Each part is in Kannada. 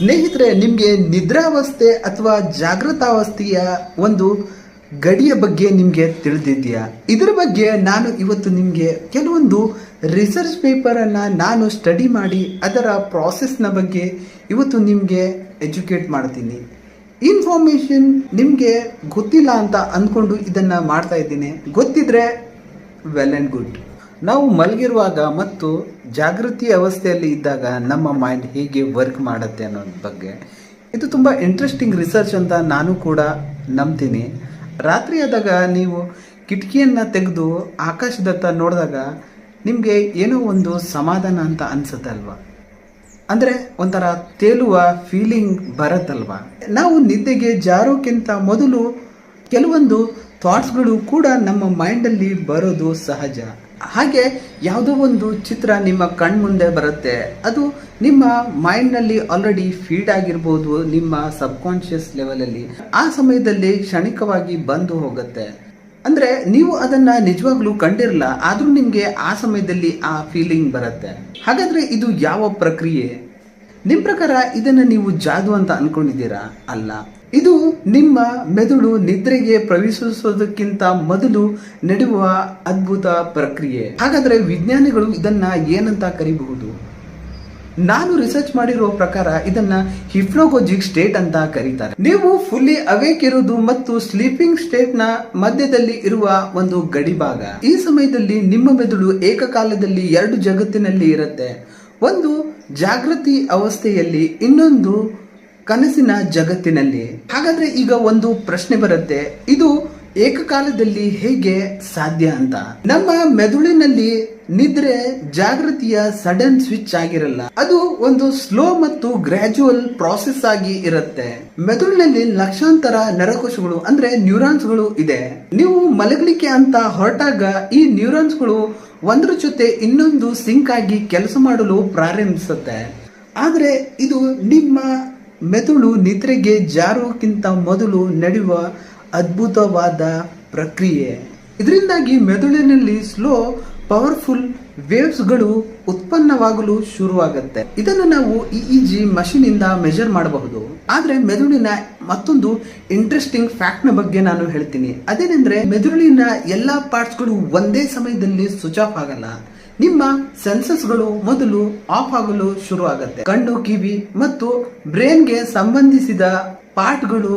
ಸ್ನೇಹಿತರೆ, ನಿಮಗೆ ನಿದ್ರಾವಸ್ಥೆ ಅಥವಾ ಜಾಗೃತಾವಸ್ಥೆಯ ಒಂದು ಗಡಿಯ ಬಗ್ಗೆ ನಿಮಗೆ ತಿಳಿದಿದೆಯಾ? ಇದರ ಬಗ್ಗೆ ನಾನು ಇವತ್ತು ನಿಮಗೆ ಕೆಲವೊಂದು ರಿಸರ್ಚ್ ಪೇಪರನ್ನು ನಾನು ಸ್ಟಡಿ ಮಾಡಿ, ಅದರ ಪ್ರಾಸೆಸ್ನ ಬಗ್ಗೆ ಇವತ್ತು ನಿಮಗೆ ಎಜುಕೇಟ್ ಮಾಡ್ತೀನಿ. ಇನ್ಫಾರ್ಮೇಷನ್ ನಿಮಗೆ ಗೊತ್ತಿಲ್ಲ ಅಂತ ಅಂದ್ಕೊಂಡು ಇದನ್ನು ಮಾಡ್ತಾ ಇದ್ದೀನಿ. ಗೊತ್ತಿದ್ರೆ ವೆಲ್ ಆ್ಯಂಡ್ ಗುಡ್ ನಾವು ಮಲಗಿರುವಾಗ ಮತ್ತು ಜಾಗೃತಿ ಅವಸ್ಥೆಯಲ್ಲಿ ಇದ್ದಾಗ ನಮ್ಮ ಮೈಂಡ್ ಹೇಗೆ ವರ್ಕ್ ಮಾಡುತ್ತೆ ಅನ್ನೋದ್ರ ಬಗ್ಗೆ. ಇದು ತುಂಬ ಇಂಟ್ರೆಸ್ಟಿಂಗ್ ರಿಸರ್ಚ್ ಅಂತ ನಾನು ಕೂಡ ನಂಬ್ತೀನಿ. ರಾತ್ರಿ ಆದಾಗ ನೀವು ಕಿಟಕಿಯನ್ನು ತೆಗೆದು ಆಕಾಶದತ್ತ ನೋಡಿದಾಗ ನಿಮಗೆ ಏನೋ ಒಂದು ಸಮಾಧಾನ ಅಂತ ಅನಿಸುತ್ತಲ್ವ ಅಂದರೆ ಒಂಥರ ತೇಲುವ ಫೀಲಿಂಗ್ ಬರುತ್ತಲ್ವಾ? ನಾವು ನಿದ್ದೆಗೆ ಜಾರೋಕ್ಕಿಂತ ಮೊದಲು ಕೆಲವೊಂದು ಥಾಟ್ಸ್ಗಳು ಕೂಡ ನಮ್ಮ ಮೈಂಡಲ್ಲಿ ಬರೋದು ಸಹಜ. ಹಾಗೆ ಯಾವುದೋ ಒಂದು ಚಿತ್ರ ನಿಮ್ಮ ಕಣ್ಮುಂದೆ ಬರುತ್ತೆ, ಅದು ನಿಮ್ಮ ಮೈಂಡ್ನಲ್ಲಿ ಆಲ್ರೆಡಿ ಫೀಡ್ ಆಗಿರ್ಬೋದು ನಿಮ್ಮ ಸಬ್ಕಾನ್ಷಿಯಸ್ ಲೆವೆಲಲ್ಲಿ ಆ ಸಮಯದಲ್ಲಿ ಕ್ಷಣಿಕವಾಗಿ ಬಂದು ಹೋಗುತ್ತೆ. ಅಂದರೆ ನೀವು ಅದನ್ನು ನಿಜವಾಗ್ಲೂ ಕಂಡಿರಲ್ಲ ಆದರೂ ನಿಮಗೆ ಆ ಸಮಯದಲ್ಲಿ ಆ ಫೀಲಿಂಗ್ ಬರುತ್ತೆ. ಹಾಗಾದರೆ ಇದು ಯಾವ ಪ್ರಕ್ರಿಯೆ? ನಿಮ್ಮ ಪ್ರಕಾರ ಇದನ್ನು ನೀವು ಜಾದು ಅಂತ ಅಂದ್ಕೊಂಡಿದ್ದೀರಾ ಅಲ್ಲ. ಇದು ನಿಮ್ಮ ಮೆದುಳು ನಿದ್ರೆಗೆ ಪ್ರವೇಶಿಸೋದಕ್ಕಿಂತ ಮೊದಲು ನಡೆಯುವ ಅದ್ಭುತ ಪ್ರಕ್ರಿಯೆ. ಹಾಗಾದರೆ ವಿಜ್ಞಾನಿಗಳು ಇದನ್ನ ಏನಂತ ಕರಿಬಹುದು? ನಾನು ರಿಸರ್ಚ್ ಮಾಡಿರೋ ಪ್ರಕಾರ ಇದನ್ನ ಹಿಪ್ನೋಗೋಜಿಕ್ ಸ್ಟೇಟ್ ಅಂತ ಕರೀತಾರೆ. ನೀವು ಫುಲ್ಲಿ ಅವೇಕ್ ಇರುವುದು ಮತ್ತು ಸ್ಲೀಪಿಂಗ್ ಸ್ಟೇಟ್ನ ಮಧ್ಯದಲ್ಲಿ ಇರುವ ಒಂದು ಗಡಿ ಭಾಗ ಈ ಸಮಯದಲ್ಲಿ ನಿಮ್ಮ ಮೆದುಳು ಏಕಕಾಲದಲ್ಲಿ ಎರಡು ಜಗತ್ತಿನಲ್ಲಿ ಇರುತ್ತೆ. ಒಂದು ಜಾಗೃತಿ ಅವಸ್ಥೆಯಲ್ಲಿ, ಇನ್ನೊಂದು ಕನಸಿನ ಜಗತ್ತಿನಲ್ಲಿ. ಹಾಗಾದ್ರೆ ಈಗ ಒಂದು ಪ್ರಶ್ನೆ ಬರುತ್ತೆ. ಇದು ಏಕಕಾಲದಲ್ಲಿ ಹೇಗೆ ಸಾಧ್ಯ ಅಂತ. ನಮ್ಮ ಮೆದುಳಿನಲ್ಲಿ ನಿದ್ರೆ ಜಾಗೃತಿಯ ಸಡನ್ ಸ್ವಿಚ್ ಆಗಿರಲ್ಲ. ಅದು ಒಂದು ಸ್ಲೋ ಮತ್ತು ಗ್ರಾಜುವಲ್ ಪ್ರಾಸೆಸ್ ಆಗಿ ಇರುತ್ತೆ. ಮೆದುಳಿನಲ್ಲಿ ಲಕ್ಷಾಂತರ ನರಕೋಶಗಳು ಅಂದ್ರೆ ನ್ಯೂರಾನ್ಸ್ಗಳು ಇದೆ. ನೀವು ಮಲಗಲಿಕ್ಕೆ ಅಂತ ಹೊರಟಾಗ ಈ ನ್ಯೂರಾನ್ಸ್ಗಳು ಒಂದ್ರ ಜೊತೆ ಇನ್ನೊಂದು ಸಿಂಕ್ ಆಗಿ ಕೆಲಸ ಮಾಡಲು ಪ್ರಾರಂಭಿಸುತ್ತೆ. ಆದರೆ ಇದು ನಿಮ್ಮ ಮೆದುಳು ನಿದ್ರೆಗೆ ಜಾರೋಕ್ಕಿಂತ ಮೊದಲು ನಡೆಯುವ ಅದ್ಭುತವಾದ ಪ್ರಕ್ರಿಯೆ. ಇದರಿಂದಾಗಿ ಮೆದುಳಿನಲ್ಲಿ ಸ್ಲೋ ಪವರ್ಫುಲ್ ವೇವ್ಸ್ಗಳು ಉತ್ಪನ್ನವಾಗಲು ಶುರುವಾಗುತ್ತೆ. ಇದನ್ನು ನಾವು ಇ ಜಿ ಮಷೀನ್ ಇಂದ ಮೆಜರ್ ಮಾಡಬಹುದು. ಆದರೆ ಮೆದುಳಿನ ಮತ್ತೊಂದು ಇಂಟ್ರೆಸ್ಟಿಂಗ್ ಫ್ಯಾಕ್ಟ್ನ ಬಗ್ಗೆ ನಾನು ಹೇಳ್ತೀನಿ. ಅದೇನೆಂದ್ರೆ ಮೆದುಳಿನ ಎಲ್ಲಾ ಪಾರ್ಟ್ಸ್ಗಳು ಒಂದೇ ಸಮಯದಲ್ಲಿ ಸ್ವಿಚ್ ಆಫ್ ಆಗಲ್ಲ. ನಿಮ್ಮ ಸೆನ್ಸಸ್ಗಳು ಮೊದಲು ಆಫ್ ಆಗಲು ಶುರು ಆಗುತ್ತೆ. ಕಣ್ಣು, ಕಿವಿ ಮತ್ತು ಬ್ರೈನ್ಗೆ ಸಂಬಂಧಿಸಿದ ಪಾರ್ಟ್ಗಳು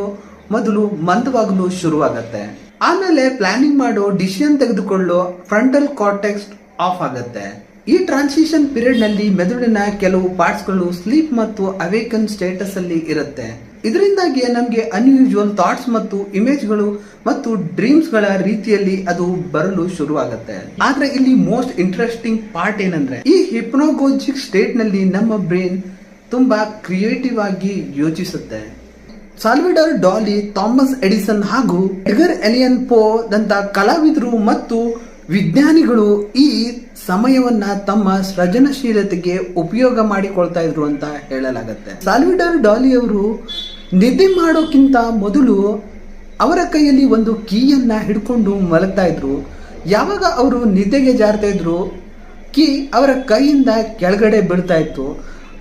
ಮೊದಲು ಮಂದವಾಗಲು ಶುರುವಾಗತ್ತೆ ಆಮೇಲೆ ಪ್ಲಾನಿಂಗ್ ಮಾಡೋ ಡಿಸಿಷನ್ ತೆಗೆದುಕೊಳ್ಳೋ ಫ್ರಂಟಲ್ ಕಾರ್ಟೆಕ್ಸ್ ಆಫ್ ಆಗುತ್ತೆ. ಈ ಟ್ರಾನ್ಸಿಷನ್ ಪೀರಿಯಡ್ನಲ್ಲಿ ಮೆದುಳಿನ ಕೆಲವು ಪಾರ್ಟ್ಸ್ಗಳು ಸ್ಲೀಪ್ ಮತ್ತು ಅವೇಕನ್ ಸ್ಟೇಟಸ್ ಅಲ್ಲಿ ಇರುತ್ತೆ. ಇದರಿಂದಾಗಿ ನಮಗೆ ಅನ್ಯೂಶುವಲ್ ಥಾಟ್ಸ್ ಮತ್ತು ಇಮೇಜ್ಗಳು ಮತ್ತು ಡ್ರೀಮ್ಸ್ಗಳ ರೀತಿಯಲ್ಲಿ ಅದು ಬರಲು ಶುರುವಾಗುತ್ತೆ. ಆದ್ರೆ ಇಲ್ಲಿ ಮೋಸ್ಟ್ ಇಂಟ್ರೆಸ್ಟಿಂಗ್ ಪಾರ್ಟ್ ಏನಂದ್ರೆ, ಈ ಹಿಪ್ನೋಗೋಜಿಕ್ ಸ್ಟೇಟ್ನಲ್ಲಿ ನಮ್ಮ ಬ್ರೈನ್ ತುಂಬಾ ಕ್ರಿಯೇಟಿವ್ ಆಗಿ ಯೋಚಿಸುತ್ತೆ. ಸಾಲ್ವಿಡರ್ ಡಾಲಿ ಥಾಮಸ್ ಎಡಿಸನ್ ಹಾಗೂ ಎಗರ್ ಎಲಿಯನ್ ಪೋ ದಂತ ಕಲಾವಿದರು ಮತ್ತು ವಿಜ್ಞಾನಿಗಳು ಈ ಸಮಯವನ್ನ ತಮ್ಮ ಸೃಜನಶೀಲತೆಗೆ ಉಪಯೋಗ ಮಾಡಿಕೊಳ್ತಾ ಇದ್ರು ಅಂತ ಹೇಳಲಾಗತ್ತೆ. ಸಾಲ್ವಿಡರ್ ಡಾಲಿ ಅವರು ನಿದ್ದೆ ಮಾಡೋಕ್ಕಿಂತ ಮೊದಲು ಅವರ ಕೈಯಲ್ಲಿ ಒಂದು ಕೀಯನ್ನ ಹಿಡ್ಕೊಂಡು ಮಲಗ್ತಾ ಇದ್ರು. ಯಾವಾಗ ಅವರು ನಿದ್ದೆಗೆ ಜಾರ್ತಾ ಇದ್ರು, ಕೀ ಅವರ ಕೈಯಿಂದ ಕೆಳಗಡೆ ಬೀಳ್ತಾ ಇತ್ತು.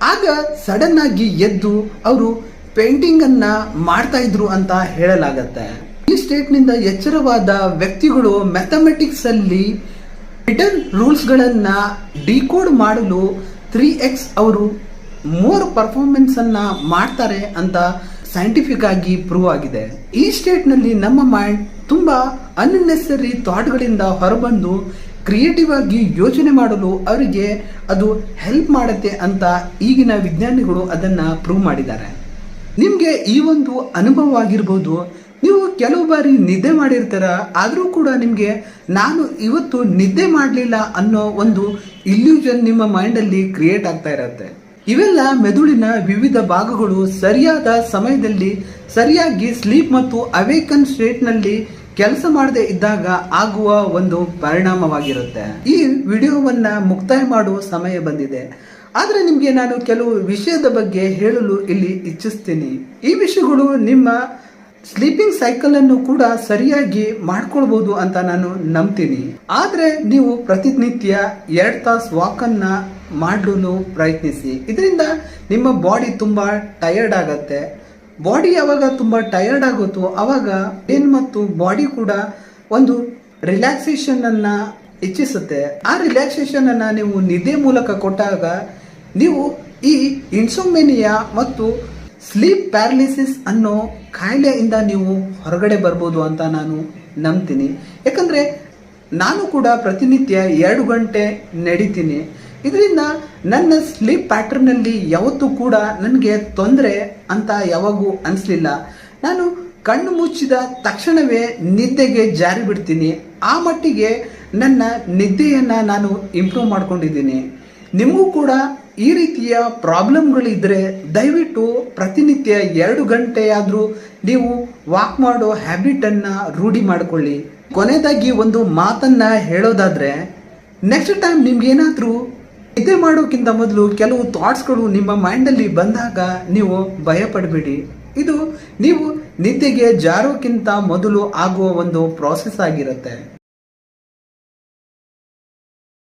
ಆಗ ಸಡನ್ ಆಗಿ ಎದ್ದು ಅವರು ಪೇಂಟಿಂಗ್ ಅನ್ನ ಮಾಡ್ತಾ ಇದ್ರು ಅಂತ ಹೇಳಲಾಗತ್ತೆ. ಈ ಸ್ಟೇಟ್ನಿಂದ ಎಚ್ಚರವಾದ ವ್ಯಕ್ತಿಗಳು ಮ್ಯಾಥಮೆಟಿಕ್ಸ್ ಅಲ್ಲಿ ರಿಟರ್ನ್ ರೂಲ್ಸ್ ಗಳನ್ನ ಡಿಕೋಡ್ ಮಾಡಲು ತ್ರೀ ಎಕ್ಸ್ ಅವರು ಮೋರ್ ಪರ್ಫಾರ್ಮೆನ್ಸ್ ಅನ್ನ ಮಾಡ್ತಾರೆ ಅಂತ ಸೈಂಟಿಫಿಕ್ ಆಗಿ ಪ್ರೂವ್ ಆಗಿದೆ. ಈ ಸ್ಟೇಟ್ನಲ್ಲಿ ನಮ್ಮ ಮೈಂಡ್ ತುಂಬಾ ಅನ್ನೆಸರಿ ಥಾಟ್ಗಳಿಂದ ಹೊರಬಂದು ಕ್ರಿಯೇಟಿವ್ ಆಗಿ ಯೋಚನೆ ಮಾಡಲು ಅವರಿಗೆ ಅದು ಹೆಲ್ಪ್ ಮಾಡುತ್ತೆ ಅಂತ ಈಗಿನ ವಿಜ್ಞಾನಿಗಳು ಅದನ್ನ ಪ್ರೂವ್ ಮಾಡಿದ್ದಾರೆ. ನಿಮಗೆ ಈ ಒಂದು ಅನುಭವ ಆಗಿರ್ಬೋದು. ನೀವು ಕೆಲವು ಬಾರಿ ನಿದ್ದೆ ಮಾಡಿರ್ತಾರ, ಆದರೂ ಕೂಡ ನಿಮಗೆ ನಾನು ಇವತ್ತು ನಿದ್ದೆ ಮಾಡಲಿಲ್ಲ ಅನ್ನೋ ಒಂದು ಇಲ್ಯೂಷನ್ ನಿಮ್ಮ ಮೈಂಡಲ್ಲಿ ಕ್ರಿಯೇಟ್ ಆಗ್ತಾ ಇರತ್ತೆ. ಇವೆಲ್ಲ ಮೆದುಳಿನ ವಿವಿಧ ಭಾಗಗಳು ಸರಿಯಾದ ಸಮಯದಲ್ಲಿ ಸರಿಯಾಗಿ ಸ್ಲೀಪ್ ಮತ್ತು ಅವೇಕನ್ ಸ್ಟೇಟ್ನಲ್ಲಿ ಕೆಲಸ ಮಾಡದೇ ಇದ್ದಾಗ ಆಗುವ ಒಂದು ಪರಿಣಾಮವಾಗಿರುತ್ತೆ. ಈ ವಿಡಿಯೋವನ್ನ ಮುಕ್ತಾಯ ಮಾಡುವ ಸಮಯ ಬಂದಿದೆ. ಆದರೆ ನಿಮಗೆ ನಾನು ಕೆಲವು ವಿಷಯದ ಬಗ್ಗೆ ಹೇಳಲು ಇಲ್ಲಿ ಇಚ್ಛಿಸ್ತೀನಿ. ಈ ವಿಷಯಗಳು ನಿಮ್ಮ ಸ್ಲೀಪಿಂಗ್ ಸೈಕಲ್ ಅನ್ನು ಕೂಡ ಸರಿಯಾಗಿ ಮಾಡ್ಕೊಳ್ಬಹುದು ಅಂತ ನಾನು ನಂಬ್ತೀನಿ. ಆದರೆ ನೀವು ಪ್ರತಿನಿತ್ಯ ಎರಡು ತಾಸು ವಾಕ್ ಅನ್ನ ಮಾಡಲು ಪ್ರಯತ್ನಿಸಿ. ಇದರಿಂದ ನಿಮ್ಮ ಬಾಡಿ ತುಂಬ ಟಯರ್ಡ್ ಆಗುತ್ತೆ. ಬಾಡಿ ಯಾವಾಗ ತುಂಬ ಟಯರ್ಡ್ ಆಗುತ್ತೋ ಆವಾಗ ಬ್ರೈನ್ ಮತ್ತು ಬಾಡಿ ಕೂಡ ಒಂದು ರಿಲ್ಯಾಕ್ಸೇಷನ್ ಅನ್ನ ಇಚ್ಛಿಸುತ್ತೆ ಆ ರಿಲ್ಯಾಕ್ಸೇಷನ್ ಅನ್ನ ನೀವು ನಿದ್ದೆ ಮೂಲಕ ಕೊಟ್ಟಾಗ ನೀವು ಈ ಇನ್ಸೋಮೆನಿಯಾ ಮತ್ತು ಸ್ಲೀಪ್ ಪ್ಯಾರಲಿಸಿಸ್ ಅನ್ನೋ ಕಾಯಿಲೆಯಿಂದ ನೀವು ಹೊರಗಡೆ ಬರ್ಬೋದು ಅಂತ ನಾನು ನಂಬ್ತೀನಿ. ಯಾಕಂದ್ರೆ ನಾನು ಕೂಡ ಪ್ರತಿನಿತ್ಯ ಎರಡು ಗಂಟೆ ನಡಿತೀನಿ. ಇದರಿಂದ ನನ್ನ ಸ್ಲೀಪ್ ಪ್ಯಾಟರ್ನಲ್ಲಿ ಯಾವತ್ತೂ ಕೂಡ ನನಗೆ ತೊಂದರೆ ಅಂತ ಯಾವಾಗೂ ಅನಿಸ್ಲಿಲ್ಲ. ನಾನು ಕಣ್ಣು ಮುಚ್ಚಿದ ತಕ್ಷಣವೇ ನಿದ್ದೆಗೆ ಜಾರಿ ಬಿಡ್ತೀನಿ. ಆ ಮಟ್ಟಿಗೆ ನನ್ನ ನಿದ್ದೆಯನ್ನು ನಾನು ಇಂಪ್ರೂವ್ ಮಾಡ್ಕೊಂಡಿದ್ದೀನಿ. ನಿಮಗೂ ಕೂಡ ಈ ರೀತಿಯ ಪ್ರಾಬ್ಲಮ್ಗಳಿದ್ದರೆ ದಯವಿಟ್ಟು ಪ್ರತಿನಿತ್ಯ ಎರಡು ಗಂಟೆಯಾದರೂ ನೀವು ವಾಕ್ ಮಾಡೋ ಹ್ಯಾಬಿಟನ್ನು ರೂಢಿ ಮಾಡಿಕೊಳ್ಳಿ. ಕೊನೆಯದಾಗಿ ಒಂದು ಮಾತನ್ನ ಹೇಳೋದಾದ್ರೆ ನೆಕ್ಸ್ಟ್ ಟೈಮ್ ನಿಮ್ಗೇನಾದರೂ ನಿದ್ದೆ ಮಾಡೋಕ್ಕಿಂತ ಮೊದಲು ಕೆಲವು ಥಾಟ್ಸ್ಗಳು ನಿಮ್ಮ ಮೈಂಡಲ್ಲಿ ಬಂದಾಗ ನೀವು ಭಯ ಪಡಬೇಡಿ ಇದು ನೀವು ನಿದ್ದೆಗೆ ಜಾರೋಕ್ಕಿಂತ ಮೊದಲು ಆಗುವ ಒಂದು ಪ್ರಾಸೆಸ್ ಆಗಿರುತ್ತೆ.